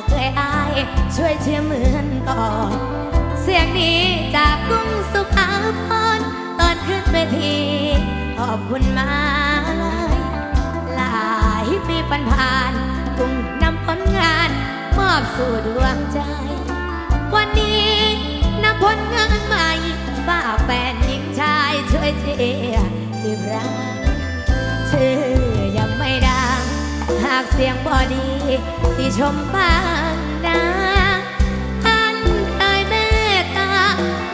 บอกเลยอายช่วยเชียร์เหมือนก่อน เสียงนี้จากกุ้งสุภาพรตอนขึ้นเวทีขอบคุณมาเลยหลายปีปันผ่านกุ้งนำผลงาน มอบสู่ดวงใจ วันนี้นำผลงานใหม่ฝากแฟนหญิงชายช่วยเชียร์อีกครั้งชื่อ สียงบอดี ที่ชมบ้างนะอันเคยเมตตา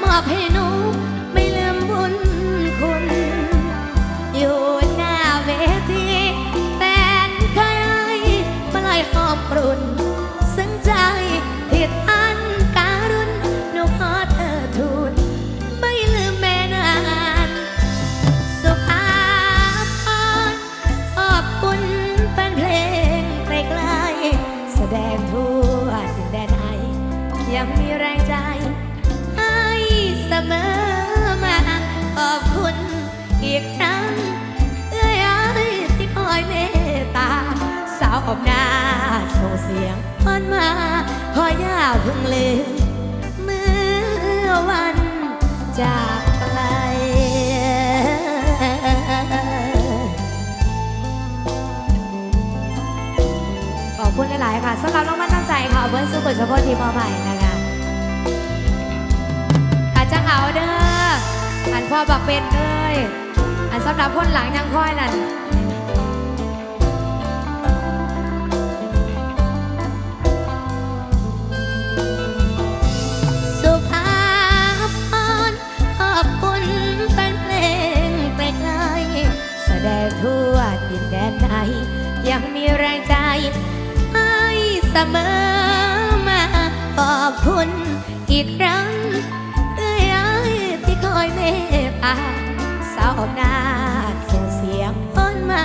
มอบให้หนู ออกหน้าส่งเสียงพอนมาขอย่าเพิ่งลืมเมื่อวันจากไกลขอบคุณหลาย ๆ ค่ะสำหรับรางวัลน้ำใจค่ะเบิ้ลซูเปอร์เฉพาะทีมอใหม่นะคะอาจจะเอาเด้ออันพ่อบักเป็นเลยอันสำหรับคนหลังยังค่อยนั่น สมอมาขอบคุณอีกครั้งเอ้ยเอ้ยที่คอยเมตตาสาวหน้าส่งเสียงพ้นมา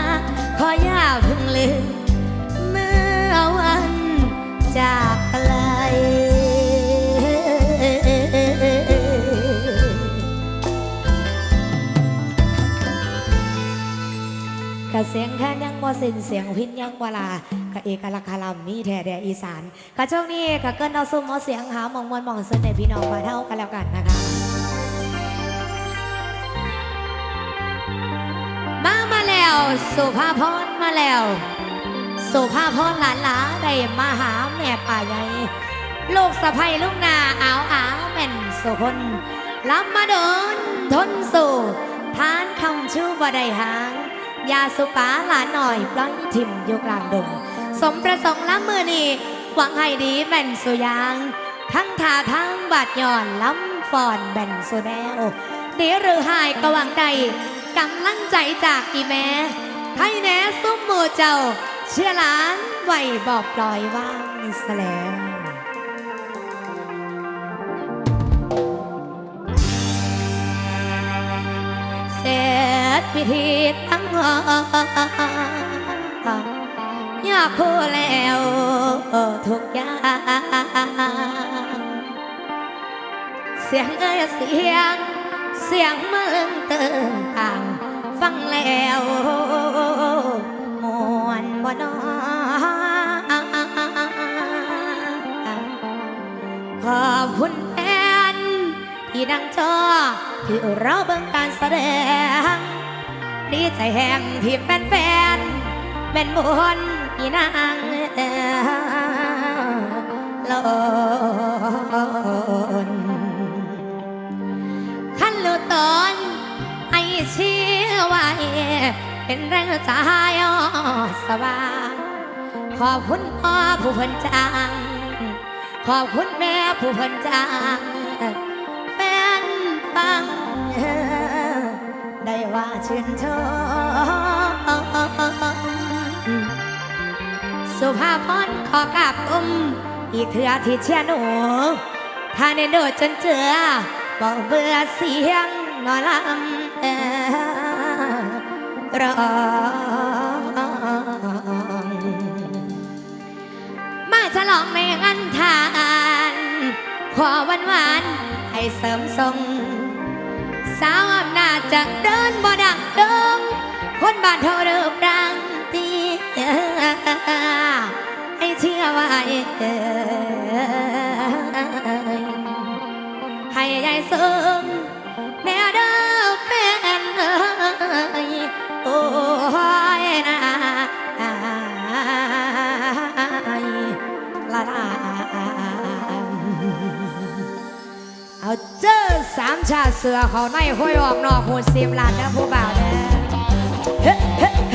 ขอย่าพิ่งลืมเมื่อวันจากไกลกะเสียงแค่ยังบ่สินเสียงพินยังวลา กะเอกลักษณ์ลำมีแท้แดอีสานกะช่วงนี้กะเกินเอาซุ่มเอาเสียงหามองมวลมองเสนในพี่น้องมาเท่ากันแล้วกันนะคะมามาแล้วสุภาพรมาแล้ว สุภาพรหลานหลาได้มาหาแม่ป่าใหญ่ลูกสะใภ้ลูกนาอาวอาวแม่นโสพลลำมาเดินทนสู่ทานคำชื่อบ่ได้หาง ยาสุปาหลานหน่อยปล่อยทิมอยู่กลางดง สมประสงค์ล้ำมือนี่หวังให้ดีแม่นสุยาง ทั้งท่าทั้งบาดหย่อนล้ำฟอนแบ่นสุแนวเดีหรือหายกะหวังใดกำลังใจจากอีแม่ให้แน่ซุ้มมือเจ้า เชื่อหลานไหวบอกปล่อยว่างแสลงเสร็จพิธีทั้งหมดอ ยากพูดแล้วทุกอย่างเสียงเอ้ยเสียง เสียงมาเลื่องเติมต่างฟังแล้วมวนบ่นอขอบคุณแฟนที่ดังจอที่เราเบิ่งการแสดงดีใจแห่งที่แฟนๆเป็นบุญ ที่นางลนขันลูตอนไอเชื่อไว้เป็นแรงใจสว่าง ขอบคุณพ่อผู้เพิ่นจางขอบคุณแม่ผู้เพิ่นจางแฟนฟัง ได้ว่าชื่นชม สุภาพรขอกราบอุ้มอีกเถื่อที่เชียหนู ถ้าในโดดจนเจือบ่เบื่อเสียงนอลำเอร้องมาฉลองในงานทานขอหวานหวานให้เสริมทรงสาวอำนาจจะเดินบ่ดังเดิมคนบ้านเท่าเดิมดังตี ให้เชื่อไว้ให้ยายเสริมแน่เด้อเป็นเอ้ยโอ้ยนะลาลาเอาเจอสามชาเสือเขาในห้อยออกนอกหูสิบลานนะผู้บ่าวเด้อ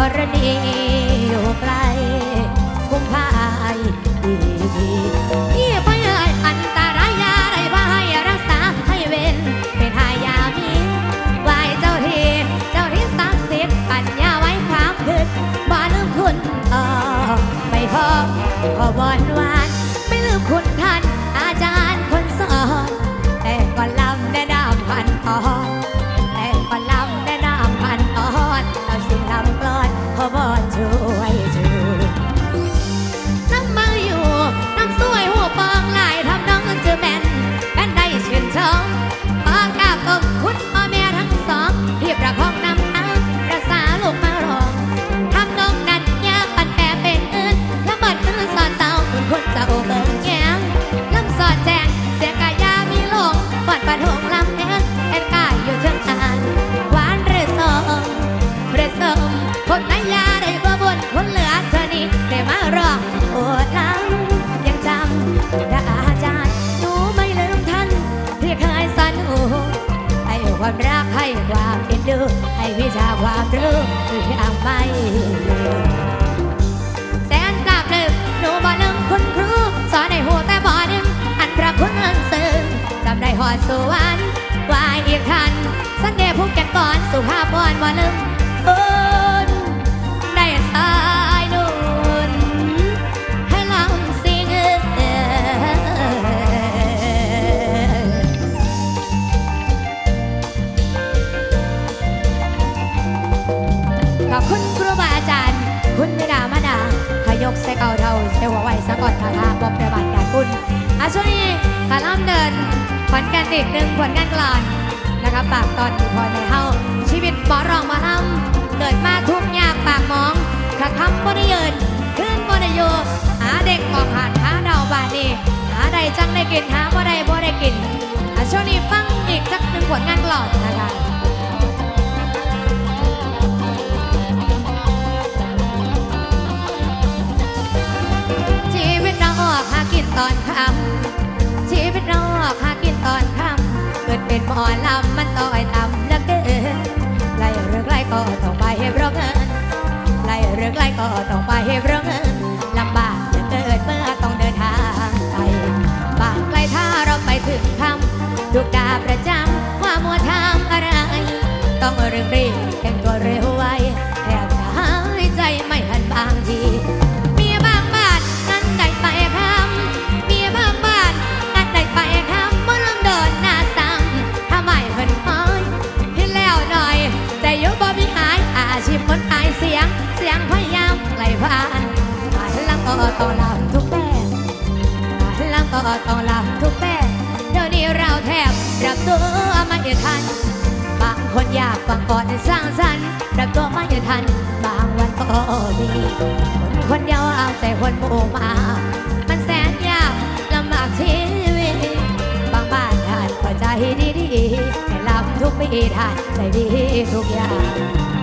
ธรณีอยู่ไกล อสวรรค์วายอีกทันสันเดย์ผู้แก่นก่อนสุภาพบอนบ่ลืมคุณได้สายดุนให้ลำสิ่งขอบคุณครูบาอาจารย์ คุณมิดามาดาขยกใส่เก่าเท่าเทวไวสะกดคาถาบอบประบาดการคุณอาช่วงนี้ขาล่ำเดิน ผลการติดหนึ่งผลการกลอนนะครับปากตอนที่พอในเฮาชีวิตบ่รองมาล่ำเกิดมาทุกยากปากมองขาคำบ่ได้ยืนขึ้นบ่ได้อยู่หาเด็กออกหาดหาดาวบาดนีหาใดจังได้กินหาบ่ได้บ่ได้กินอะช่วงนี้ฟังอีกสักหนึ่งผลงานกลอนนะคะชีวิตเราออกหากินตอนค่ำ เป็นหมอลำมันต่อยต่ำเหลือเกินไล่เรื่องไล่ก็ต้องไปให้เรเงินไล่เรื่องไล่ก็ต้องไปให้เรเงินลำบากเหลือเกินเมื่อต้องเดินทางไกลบางไกลถ้าเราไปถึงคำดูกดาประจำว่ามัวทำอะไร ต้องเร่งรีบแต่งตัวเร็วไว ต้องลำทุกแบบหลังก็ต้องลำทุกแบบเดี๋ยวนี้เราแทบรับตัวมันอย่าทัน บางคนอยากฟังก่อนสร้างสรรค์รับตัวมันอย่าทัน บางวันก็มีคนคนเดียวเอาใจคนโมมา มันแสนยากลำบากชีวิตบางบ้านท่านก็ใจดีๆให้ลำทุกปีท่านใจดีทุกอย่าง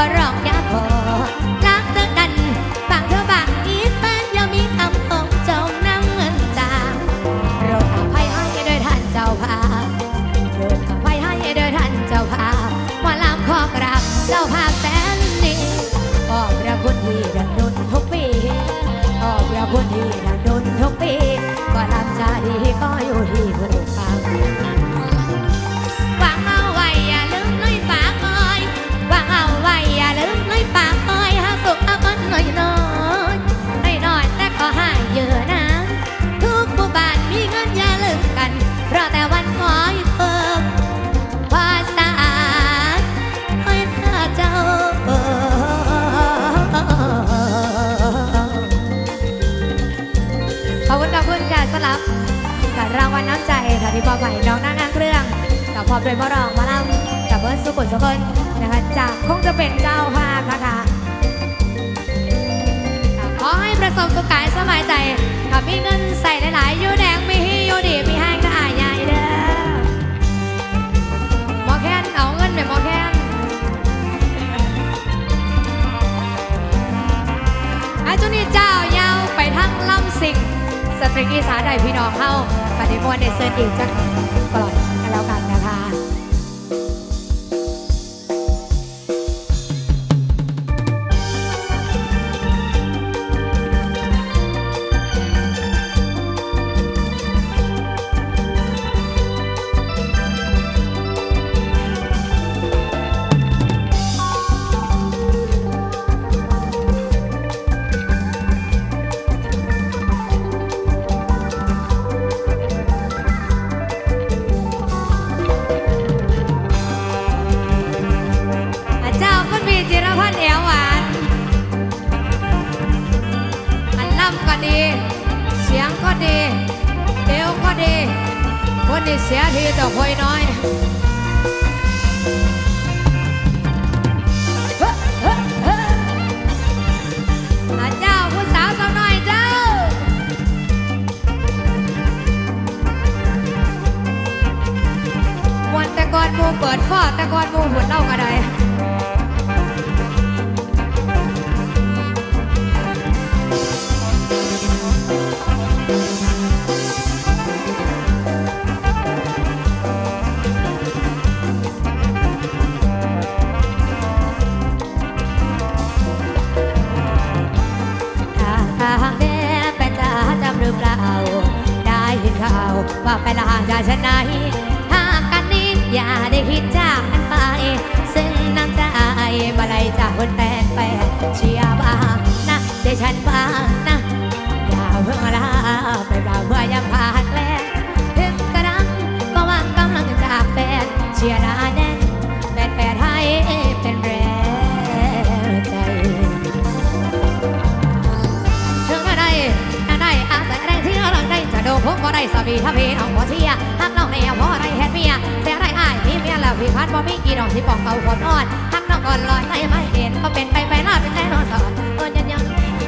อร้องอยาขอรักเธอดันบางเธอบางอีกมันยังมีคำของเจ้านั่งเงินจางโปรดอภัยให้โดยท่านเจ้าภาพโปรดอภัยให้โดยท่านเจ้าภาพว่าลำขอกราบเจ้าภาพแสนดีขอบพระคุณที่ดังดุลทุกปีขอบพระคุณที่ดังดุลทุกปีก็ลำจะดีก็อยู่ที่ผู้ฟัง ฏิม ยแล้วพี่พัดบ่มีกี่ดอกที่ปองเขาขอนอนทักน้องก่อนลอยไม่ไม่เห็นก็เป็นไปไปลาเป็นแน่นอนสอนเออยันยัง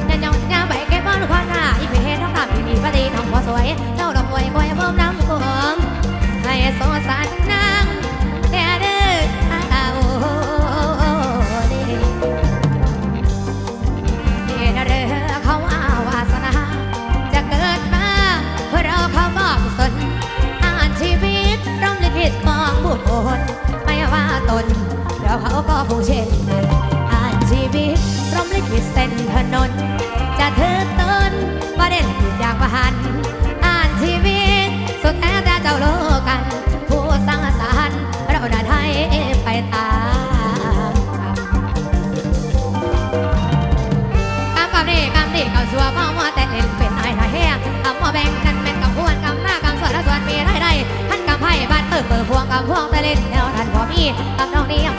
ยันยังยังใบแก้บ้านข้าหน้าอีเพเฮ็ดน้องตามพี่มีพอดีน้องพอสวยเจ้าดอกบวยบวยเพิ่มน้ำกุ้งให้สงสารนาง เขาก็ผู้เช่นอ่านชีวิตร่องลิขิตเส้นถนน จะถือต้นประเด็นอย่างประหัน อ่านชีวิต สุดแท้แต่เจ้าโลกัน ผู้สร้างสรรค์เราได้ให้ไปตามกรรมกำกับนี่กำนี่กำชัวเมามัวแต่เล่นเป็นนายนายแห้งกำมาแบ่งกันเป็นกำพวนกำหน้ากำส่วนและส่วนมีได้ได้ท่านกำไพ่บ้านเปิดเปิดพวงกำพวงแต่เล่นแนวท่านพอมีกำน้องนี่ยัง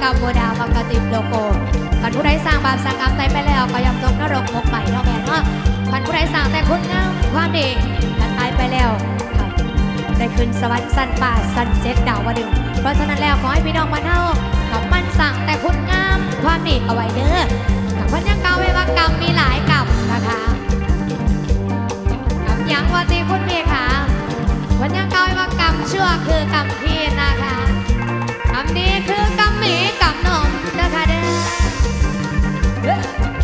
กกรรมโมดามากระติโลโก้พันผู้ใดสร้างบาปสร้างกรรมใดไปแล้วก็ยอมตกนรกหมกไปเนาะแม่เนาะพันผู้ใดสร้างแต่คุณงามความดีถ้าตายไปแล้วได้ขึ้นสวรรค์สั้นป่าสั้นเจ็ดดาวดึงเพราะฉะนั้นแล้วขอให้พี่น้องมาเท่ากับมันสั่งแต่คุณงามความดีเอาไว้เด้อกับคนยังเก่าไว้ว่ากรรมมีหลายกรรมนะคะกับยังว่าตีคุณพี่ค่ะคนยังเก่าไว้ว่ากรรมชั่วคือกรรมพี่นะคะ คำนี้คือกำมหมีกรรมนมนะคะเด้อ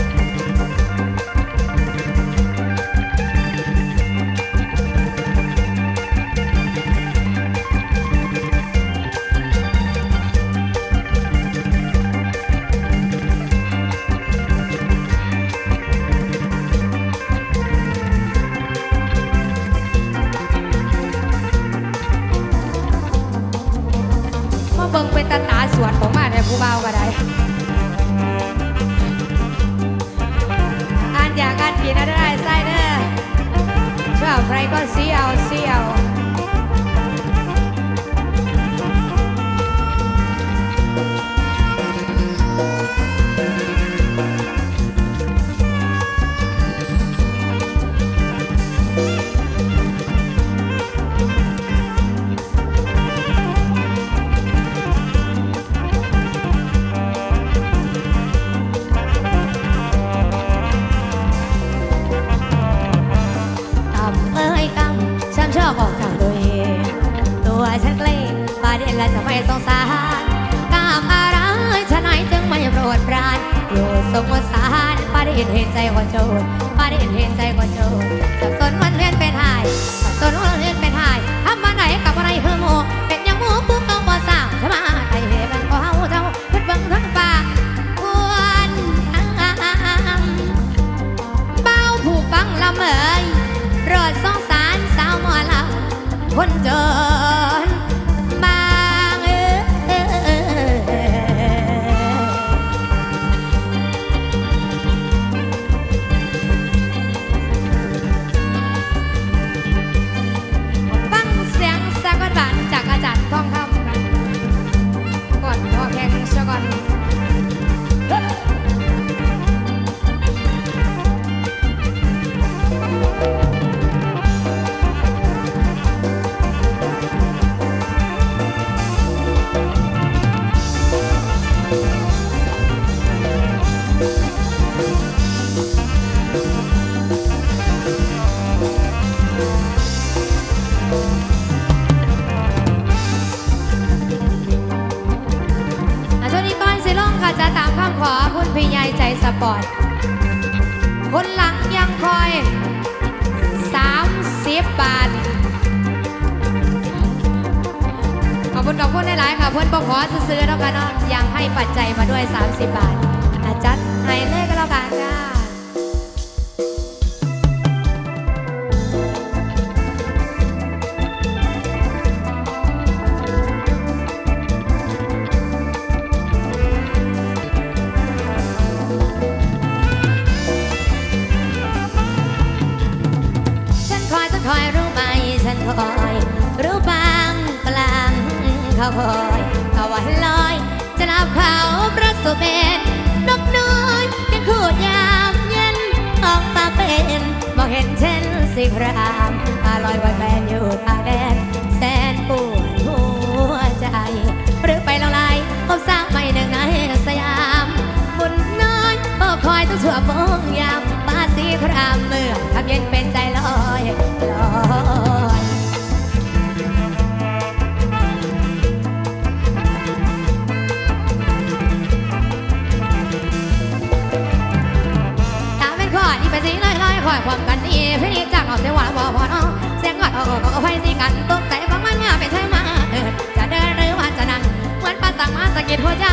ไฟสิกันตกใจบางมันงาเป็นใช่มาเออจะเดินหรือว่าจะนั่งเหมือนปลาสั่งมาสะกิดหัวใจ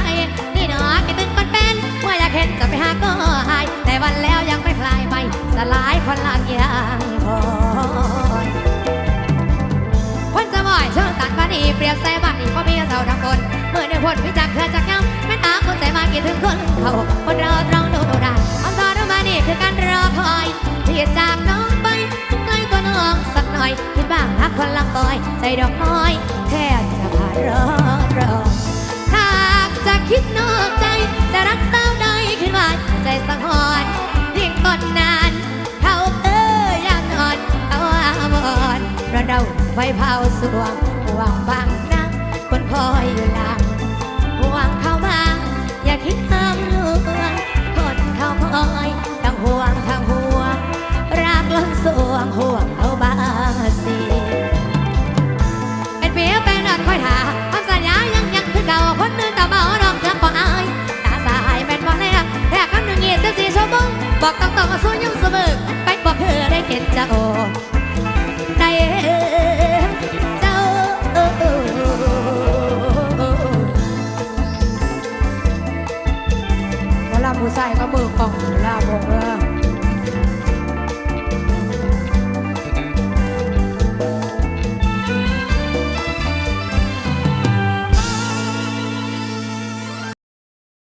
นี่เนาะคิดถึงคนเป็นว่าอยากเห็นจะไปหาก็หาย แต่วันแล้วยังไม่คลายไปสลายคนลางยังคอยคนจะบ่อยเชิงตัดมาดีเปรียบใส่บ้านนี่ก็มีเสาทั้งคนเมื่อได้พ้นพิจักเธอจากย้ำไม่ตาคนใจมากี่ถึงคนเขาคนเราต้องดูได้คำตอบมานี่คือการรอคอยที่จากน้อง องสักหน่อย คิดบ้างรักคนลังบอย ใจดอกน้อย แค่จะผ่านรอรอหากจะคิดนอกใจ จะรักเศร้าใดขึ้นมาใจสังหอนยิ่งกดนาน เขาเอ้ยอยากนอนเอานอ่อนระเราไฟเผาสวงห่วงบางนัะคนคอยอยู่หลังห่วงเข้ามา อย่าคิดทำลูกคนเขาคอยทั้งห่วงทั้งห่วง